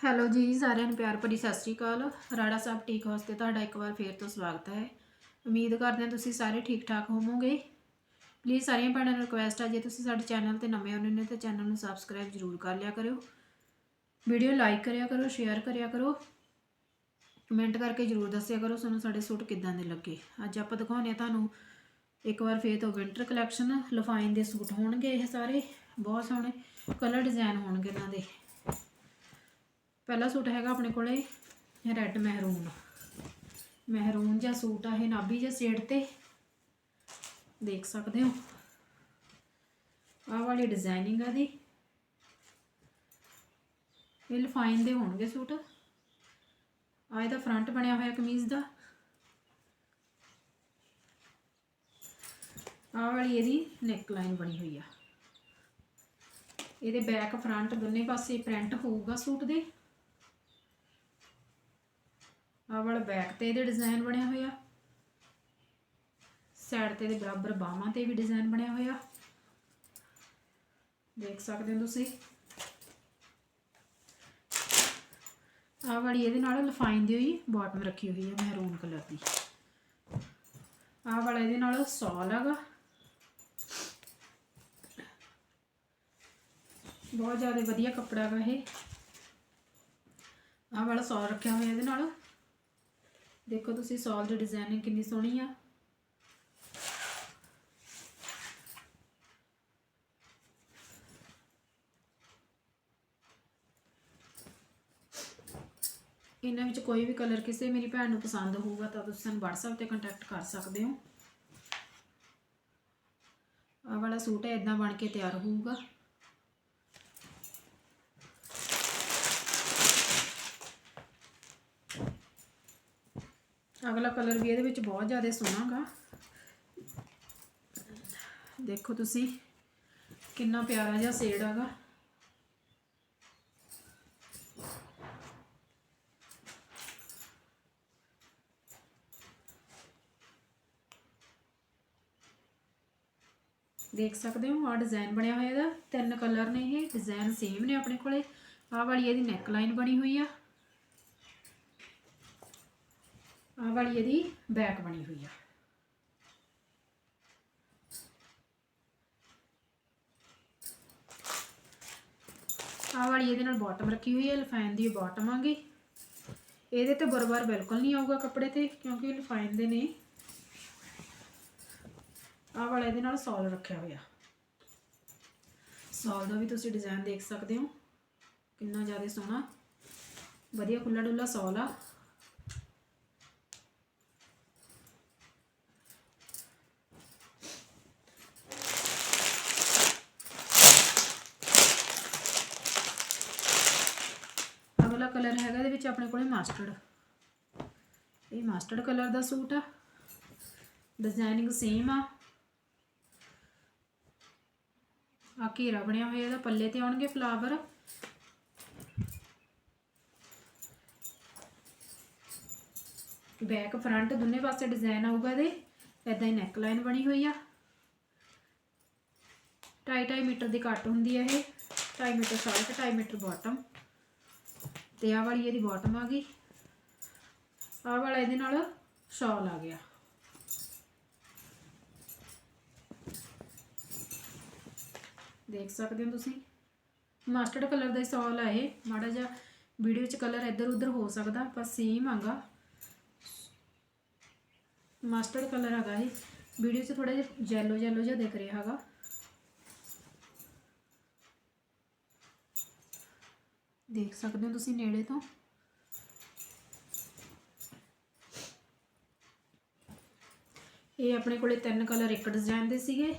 Hello ਜੀ, ਸਾਰਿਆਂ ਨੂੰ ਪਿਆਰ ਭਰੀ ਸਤਿ ਸ਼੍ਰੀ ਅਕਾਲ। ਰਾੜਾ ਸਾਹਿਬ ਠੀਕ ਹਾਊਸ ਤੇ ਤੁਹਾਡਾ ਇੱਕ ਵਾਰ ਫੇਰ ਤੋਂ ਸਵਾਗਤ ਹੈ। ਉਮੀਦ ਕਰਦੇ ਹਾਂ ਤੁਸੀਂ ਸਾਰੇ ਠੀਕ ਠਾਕ ਹੋਵੋਗੇ। ਪਲੀਜ਼ ਸਾਰੀਆਂ ਭੈਣਾਂ ਨੂੰ ਰਿਕੁਐਸਟ ਆ, ਜੇ ਤੁਸੀਂ ਸਾਡੇ ਚੈਨਲ ਤੇ ਨਵੇਂ ਆਉਂਦੇ ਨੇ ਤਾਂ ਚੈਨਲ ਨੂੰ ਸਬਸਕ੍ਰਾਈਬ ਜ਼ਰੂਰ ਕਰ ਲਿਆ ਕਰਿਓ। ਵੀਡੀਓ ਲਾਈਕ ਕਰਿਆ ਕਰੋ ਸ਼ੇਅਰ ਕਰਿਆ ਕਰੋ। ਕਮੈਂਟ ਕਰਕੇ ਜ਼ਰੂਰ ਦੱਸਿਆ ਕਰੋ ਤੁਹਾਨੂੰ ਸਾਡੇ ਸੂਟ ਕਿੱਦਾਂ ਦੇ ਲੱਗੇ। ਅੱਜ ਆਪਾਂ ਦਿਖਾਉਂਦੇ ਹਾਂ ਤੁਹਾਨੂੰ ਇੱਕ ਵਾਰ ਫੇਰ ਤੋਂ ਵਿੰਟਰ ਕਲੈਕਸ਼ਨ ਲਫਾਈਨ ਦੇ ਸੂਟ ਹੋਣਗੇ ਇਹ ਸਾਰੇ। ਬਹੁਤ ਸੋਹਣੇ ਕਲਰ ਡਿਜ਼ਾਈਨ ਹੋਣਗੇ ਇਹਨਾਂ ਦੇ। ਪਹਿਲਾ ਸੂਟ ਹੈਗਾ ਆਪਣੇ ਕੋਲੇ ਰੈੱਡ ਮਹਿਰੂਨ ਮਹਿਰੂਨ ਜਿਹਾ ਸੂਟ ਆ, ਇਹ ਨਾਭੀ ਜਿਹਾ ਸ਼ੇਡ ਤੇ। ਦੇਖ ਸਕਦੇ ਹੋ। ਆਹ ਵਾਲੀ ਡਿਜ਼ਾਈਨਿੰਗ ਆ ਦੀ ਇਹ ਲਫਾਈਨ ਦੇ ਹੋਣਗੇ ਸੂਟ। ਆ ਇਹਦਾ ਫਰੰਟ ਬਣਿਆ ਹੋਇਆ ਕਮੀਜ਼ ਦਾ। ਆਹ ਵਾਲੀ ਇਹਦੀ ਨੈਕ ਲਾਈਨ ਬਣੀ ਹੋਈ ਆ। ਇਹਦੇ ਬੈਕ ਫਰੰਟ ਦੋਨੇ ਪਾਸੇ ਪ੍ਰਿੰਟ ਹੋਊਗਾ ਸੂਟ ਦੇ। ਆਹ ਵਾਲਾ ਬੈਕ ਤੇ ਇਹਦੇ ਡਿਜ਼ਾਈਨ ਬਣਿਆ ਹੋਇਆ। ਸਾਈਡ ਤੇ ਇਹਦੇ ਬਰਾਬਰ ਬਾਹਾਂ ਤੇ ਵੀ ਡਿਜ਼ਾਈਨ ਬਣਿਆ ਹੋਇਆ। ਦੇਖ ਸਕਦੇ ਹੋ ਤੁਸੀਂ। ਆਹ ਵਾਲੀ ਇਹਦੇ ਨਾਲ ਲਫਾਈਨ ਦੀ ਹੋਈ ਬਾਟਮ ਰੱਖੀ ਹੋਈ ਹੈ ਮਹਿਰੂਨ ਕਲਰ ਦੀ। ਆਹ ਵਾਲਾ ਇਹਦੇ ਨਾਲ ਸੌਲ ਹੈਗਾ। ਬਹੁਤ ਜ਼ਿਆਦਾ ਵਧੀਆ ਕੱਪੜਾ ਹੈਗਾ ਇਹ। ਆਹ ਵਾਲਾ ਸੌਲ ਰੱਖਿਆ ਹੋਇਆ ਇਹਦੇ ਨਾਲ। ਦੇਖੋ ਤੁਸੀਂ ਸੌਲ ਦੀ ਡਿਜ਼ਾਈਨਿੰਗ ਕਿੰਨੀ ਸੋਹਣੀ ਆ। ਇਹਨਾਂ ਵਿੱਚ ਕੋਈ ਵੀ ਕਲਰ ਕਿਸੇ ਮੇਰੀ ਭੈਣ ਨੂੰ ਪਸੰਦ ਹੋਊਗਾ ਤਾਂ ਤੁਸੀਂ ਸਾਨੂੰ WhatsApp ਤੇ ਕੰਟੈਕਟ ਕਰ ਸਕਦੇ ਹੋ। ਆਹ ਵਾਲਾ ਸੂਟ ਹੈ ਇਦਾਂ ਬਣ ਕੇ ਤਿਆਰ ਹੋਊਗਾ। ਅਗਲਾ ਕਲਰ ਵੀ ਇਹਦੇ ਵਿੱਚ ਬਹੁਤ ਜ਼ਿਆਦਾ ਸੋਹਣਾਗਾ। ਦੇਖੋ ਤੁਸੀਂ, ਕਿੰਨਾ ਪਿਆਰਾ ਜਿਹਾ ਸ਼ੇਡ ਹੈਗਾ ਦੇਖ ਸਕਦੇ ਹੋ ਆ ਡਿਜ਼ਾਈਨ ਬਣਿਆ ਹੋਇਆ ਇਹਦਾ। ਤਿੰਨ ਕਲਰ ਨੇ ਇਹ ਡਿਜ਼ਾਈਨ ਸੇਮ ਨੇ ਆਪਣੇ ਕੋਲੇ। ਆਹ ਵਾਲੀ ਇਹਦੀ ਨੈਕ ਲਾਈਨ ਬਣੀ ਹੋਈ ਆ। ਆਹ ਵਾਲੀ ਇਹਦੀ ਬੈਕ ਬਣੀ ਹੋਈ ਆ। ਆਹ ਵਾਲੀ ਇਹਦੇ ਨਾਲ ਬਾਟਮ ਰੱਖੀ ਹੋਈ ਹੈ ਲਫਾਈਨ ਦੀ ਬਾਟਮ ਆਗੀ ਇਹਦੇ ਤੇ ਬਰਬਰ ਬਿਲਕੁਲ ਨਹੀਂ ਆਊਗਾ ਕੱਪੜੇ ਤੇ, ਕਿਉਂਕਿ ਲਫਾਈਨ ਦੇ ਨੇ। ਆਹ ਵਾਲਾ ਇਹਦੇ ਨਾਲ ਸੌਲ ਰੱਖਿਆ ਹੋਇਆ। ਸੌਲ ਦਾ ਵੀ ਤੁਸੀਂ ਡਿਜ਼ਾਈਨ ਦੇਖ ਸਕਦੇ ਹੋ। ਕਿੰਨਾ ਜ਼ਿਆਦਾ ਸੋਹਣਾ, ਵਧੀਆ ਖੁੱਲਾ ਡੁੱਲਾ ਸੌਲ ਆ ਅਗਲਾ ਕਲਰ ਹੈਗਾ ਇਹਦੇ ਵਿੱਚ ਆਪਣੇ ਕੋਲੇ ਮਾਸਟਰਡ। ਇਹ ਮਾਸਟਰਡ ਕਲਰ ਦਾ ਸੂਟ ਆ। ਡਿਜ਼ਾਈਨਿੰਗ ਸੇਮ ਆ। ਆ ਘੇਰਾ ਬਣਿਆ ਹੋਇਆ, ਇਹਦਾ ਪੱਲੇ ਤੇ ਆਉਣਗੇ ਫਲਾਵਰ ਬੈਕ ਫਰੰਟ ਦੋਨੇ ਪਾਸੇ ਡਿਜ਼ਾਈਨ ਆਊਗਾ ਇਹਦੇ। ਇਦਾਂ ਹੀ ਨੈਕ ਲਾਈਨ ਬਣੀ ਹੋਈ ਆ। 2.5 ਮੀਟਰ ਦੀ ਕੱਟ ਹੁੰਦੀ ਆ ਇਹ। 2.5 ਮੀਟਰ ਸ਼ਾਰਟ 2.5 ਮੀਟਰ ਬਾਟਮ ਤੇ ਆਹ ਵਾਲੀ ਇਹਦੀ ਬਾਟਮ ਆ ਗਈ। ਆਹ ਵਾਲਾ ਇਹਦੇ ਨਾਲ ਸ਼ਾਲ ਆ ਗਿਆ। ਦੇਖ ਸਕਦੇ ਹੋ ਤੁਸੀਂ? ਮਸਟਰਡ ਕਲਰ ਦਾ ਸ਼ਾਲ ਆ ਇਹ। ਮਾੜਾ ਜਿਹਾ ਵੀਡੀਓ 'ਚ ਕਲਰ ਇੱਧਰ ਉੱਧਰ ਹੋ ਸਕਦਾ, ਪਰ ਸੇਮ ਆਗਾ। ਮਸਟਰਡ ਕਲਰ ਹੈਗਾ ਇਹ। ਵੀਡੀਓ 'ਚ ਥੋੜਾ ਜਿਹਾ ਜੈਲੋ ਜੈਲੋ ਜਿਹਾ ਦਿਖ ਰਿਹਾ ਹੈਗਾ। ਦੇਖ ਸਕਦੇ ਹੋ ਤੁਸੀਂ ਨੇੜੇ ਤੋਂ। ਇਹ ਆਪਣੇ ਕੋਲੇ ਤਿੰਨ ਕਲਰ ਇੱਕ ਡਿਜ਼ਾਈਨ ਦੇ ਸੀਗੇ।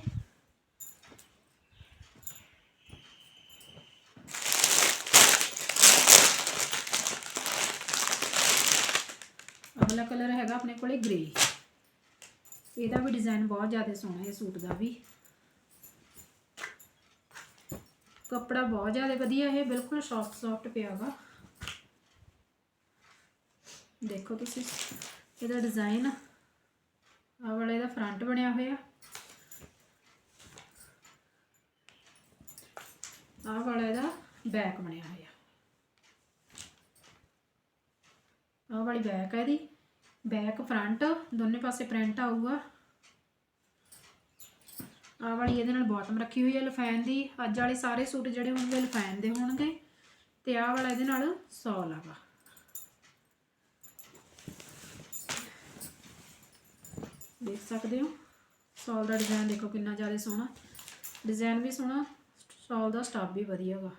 ਅਗਲਾ ਕਲਰ ਹੈਗਾ ਆਪਣੇ ਕੋਲੇ ਗ੍ਰੇ ਇਹਦਾ ਵੀ ਡਿਜ਼ਾਈਨ ਬਹੁਤ ਜ਼ਿਆਦਾ ਸੋਹਣਾ ਹੈ, ਸੂਟ ਦਾ ਵੀ। ਕੱਪੜਾ ਬਹੁਤ ਜ਼ਿਆਦਾ ਵਧੀਆ ਹੈ ਬਿਲਕੁਲ ਸੌਫਟ ਸੌਫਟ ਪਿਆਗਾ ਦੇਖੋ ਤੁਸੀਂ, ਇਹਦਾ ਡਿਜ਼ਾਈਨ ਆਹ ਵਾਲਾ ਇਹਦਾ ਫਰੰਟ ਬਣਿਆ ਹੋਇਆ। ਆਹ ਵਾਲਾ ਇਹਦਾ ਬੈਕ ਬਣਿਆ ਹੋਇਆ। ਬੈਕ ਹੈ ਇਹਦੀ। ਬੈਕ ਫਰੰਟ ਦੋਨੇ ਪਾਸੇ ਪ੍ਰਿੰਟ ਆਊਗਾ। ਆਹ ਵਾਲੀ ਇਹਦੇ ਨਾਲ ਬਾਟਮ ਰੱਖੀ ਹੋਈ ਹੈ ਲਫੈਨ ਦੀ। ਅੱਜ ਵਾਲੇ ਸਾਰੇ ਸੂਟ ਜਿਹੜੇ ਹੋਣਗੇ ਲਫੈਨ ਦੇ ਹੋਣਗੇ। ਤੇ ਆਹ ਵਾਲਾ ਇਹਦੇ ਨਾਲ ਸੌਲ ਆਗਾ ਦੇਖ ਸਕਦੇ ਹੋ? ਸੌਲ ਦਾ ਡਿਜ਼ਾਈਨ ਦੇਖੋ ਕਿੰਨਾ ਜ਼ਿਆਦਾ ਸੋਹਣਾ। ਡਿਜ਼ਾਈਨ ਵੀ ਸੋਹਣਾ, ਸੌਲ ਦਾ ਸਟਾਫ ਵੀ ਵਧੀਆ ਵਾ।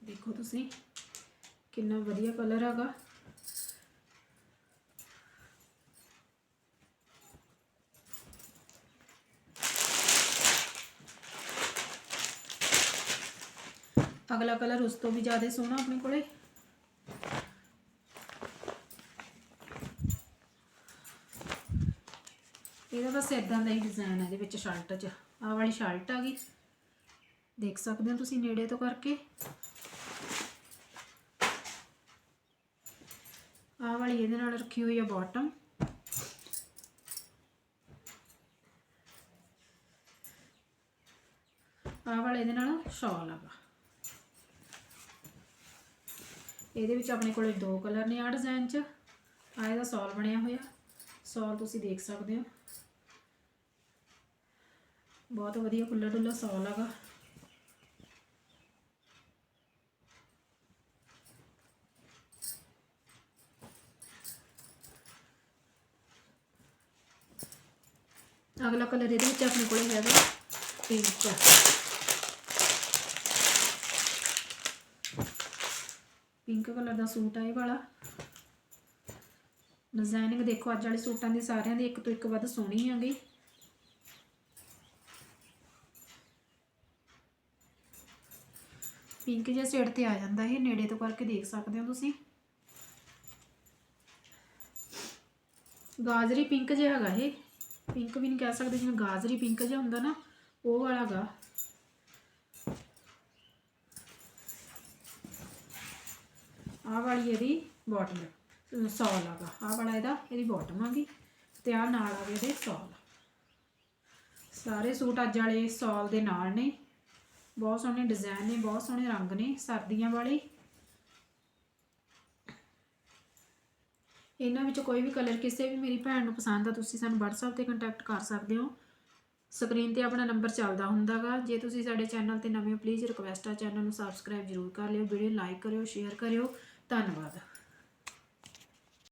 ਦੇਖੋ ਤੁਸੀਂ, ਕਿੰਨਾ ਵਧੀਆ ਕਲਰ ਹੈਗਾ। ਅਗਲਾ ਕਲਰ ਉਸ ਤੋਂ ਵੀ ਜ਼ਿਆਦਾ ਸੋਹਣਾ ਆਪਣੇ ਕੋਲੇ। ਇਹਦਾ ਬਸ ਇਦਾਂ ਦਾ ਹੀ ਡਿਜ਼ਾਈਨ ਹੈ ਇਹਦੇ ਵਿੱਚ ਸ਼ਰਟ 'ਚ। ਆਹ ਵਾਲੀ ਸ਼ਰਟ ਆ ਗਈ। ਦੇਖ ਸਕਦੇ ਹੋ ਤੁਸੀਂ ਨੇੜੇ ਤੋਂ ਕਰਕੇ। ਆਹ ਵਾਲੀ ਇਹਦੇ ਨਾਲ ਰੱਖੀ ਹੋਈ ਹੈ ਬਾਟਮ ਆਹ ਵਾਲੇ ਇਹਦੇ ਨਾਲ ਸ਼ਾਲ ਹੈਗਾ ਇਹਦੇ ਵਿੱਚ ਆਪਣੇ ਕੋਲੇ ਦੋ ਕਲਰ ਨੇ ਆ ਡਿਜ਼ਾਈਨ 'ਚ। ਆ ਇਹਦਾ ਸੌਲ ਬਣਿਆ ਹੋਇਆ। ਸੌਲ ਤੁਸੀਂ ਦੇਖ ਸਕਦੇ ਹੋ। ਬਹੁਤ ਵਧੀਆ ਖੁੱਲਾ ਡੁੱਲਾ ਸੌਲ ਹੈਗਾ। ਅਗਲਾ ਕਲਰ ਇਹਦੇ ਵਿੱਚ ਆਪਣੇ ਕੋਲੇ ਹੈਗਾ ਪਿੰਕ ਪਿੰਕ ਕਲਰ ਦਾ ਸੂਟ ਆ ਇਹ ਵਾਲਾ। ਡਿਜ਼ਾਈਨਿੰਗ ਦੇਖੋ, ਅੱਜ ਵਾਲੇ ਸੂਟਾਂ ਦੀ ਸਾਰਿਆਂ ਦੀ ਇੱਕ ਤੋਂ ਇੱਕ ਵੱਧ ਸੋਹਣੀ ਆ ਗਈ। ਪਿੰਕ ਜਿਹਾ ਸ਼ੇਡ ਤੇ ਆ ਜਾਂਦਾ ਇਹ, ਨੇੜੇ ਤੋਂ ਕਰਕੇ ਦੇਖ ਸਕਦੇ ਹੋ ਤੁਸੀਂ। ਗਾਜਰੀ ਪਿੰਕ ਜਿਹਾ ਹੈਗਾ ਇਹ। ਪਿੰਕ ਵੀ ਨਹੀਂ ਕਹਿ ਸਕਦੇ, ਜਿਵੇਂ ਗਾਜਰੀ ਪਿੰਕ ਜਿਹਾ ਹੁੰਦਾ ਨਾ, ਉਹ ਵਾਲਾ ਗਾ ਆਹ ਵਾਲੀ ਇਹਦੀ ਬਾਟਮ ਸੌਲ ਆਗਾ ਆਹ ਵਾਲਾ ਇਹਦਾ, ਇਹਦੀ ਬਾਟਮ ਆਗੀ ਤੇ ਆਹ ਨਾਲ ਆ ਇਹਦੇ ਸੌਲ ਸਾਰੇ ਸੂਟ ਅੱਜ ਵਾਲੇ ਸੌਲ ਦੇ ਨਾਲ ਨੇ। ਬਹੁਤ ਸੋਹਣੇ ਡਿਜ਼ਾਈਨ ਨੇ, ਬਹੁਤ ਸੋਹਣੇ ਰੰਗ ਨੇ, ਸਰਦੀਆਂ ਵਾਲੇ। ਇਹਨਾਂ ਵਿੱਚ ਕੋਈ ਵੀ ਕਲਰ ਕਿਸੇ ਵੀ ਮੇਰੀ ਭੈਣ ਨੂੰ ਪਸੰਦ ਆ, ਤੁਸੀਂ ਸਾਨੂੰ WhatsApp ਤੇ ਕੰਟੈਕਟ ਕਰ ਸਕਦੇ ਹੋ। ਸਕਰੀਨ ਤੇ ਆਪਣਾ ਨੰਬਰ ਚੱਲਦਾ ਹੁੰਦਾਗਾ। ਜੇ ਤੁਸੀਂ ਸਾਡੇ ਚੈਨਲ ਤੇ ਨਵੇਂ ਹੋ ਪਲੀਜ਼ ਰਿਕਵੈਸਟ ਆ ਚੈਨਲ ਨੂੰ ਸਬਸਕ੍ਰਾਈਬ ਜ਼ਰੂਰ ਕਰ ਲਿਓ। ਵੀਡੀਓ ਲਾਈਕ ਕਰਿਓ ਸ਼ੇਅਰ ਕਰਿਓ। ਧੰਨਵਾਦ।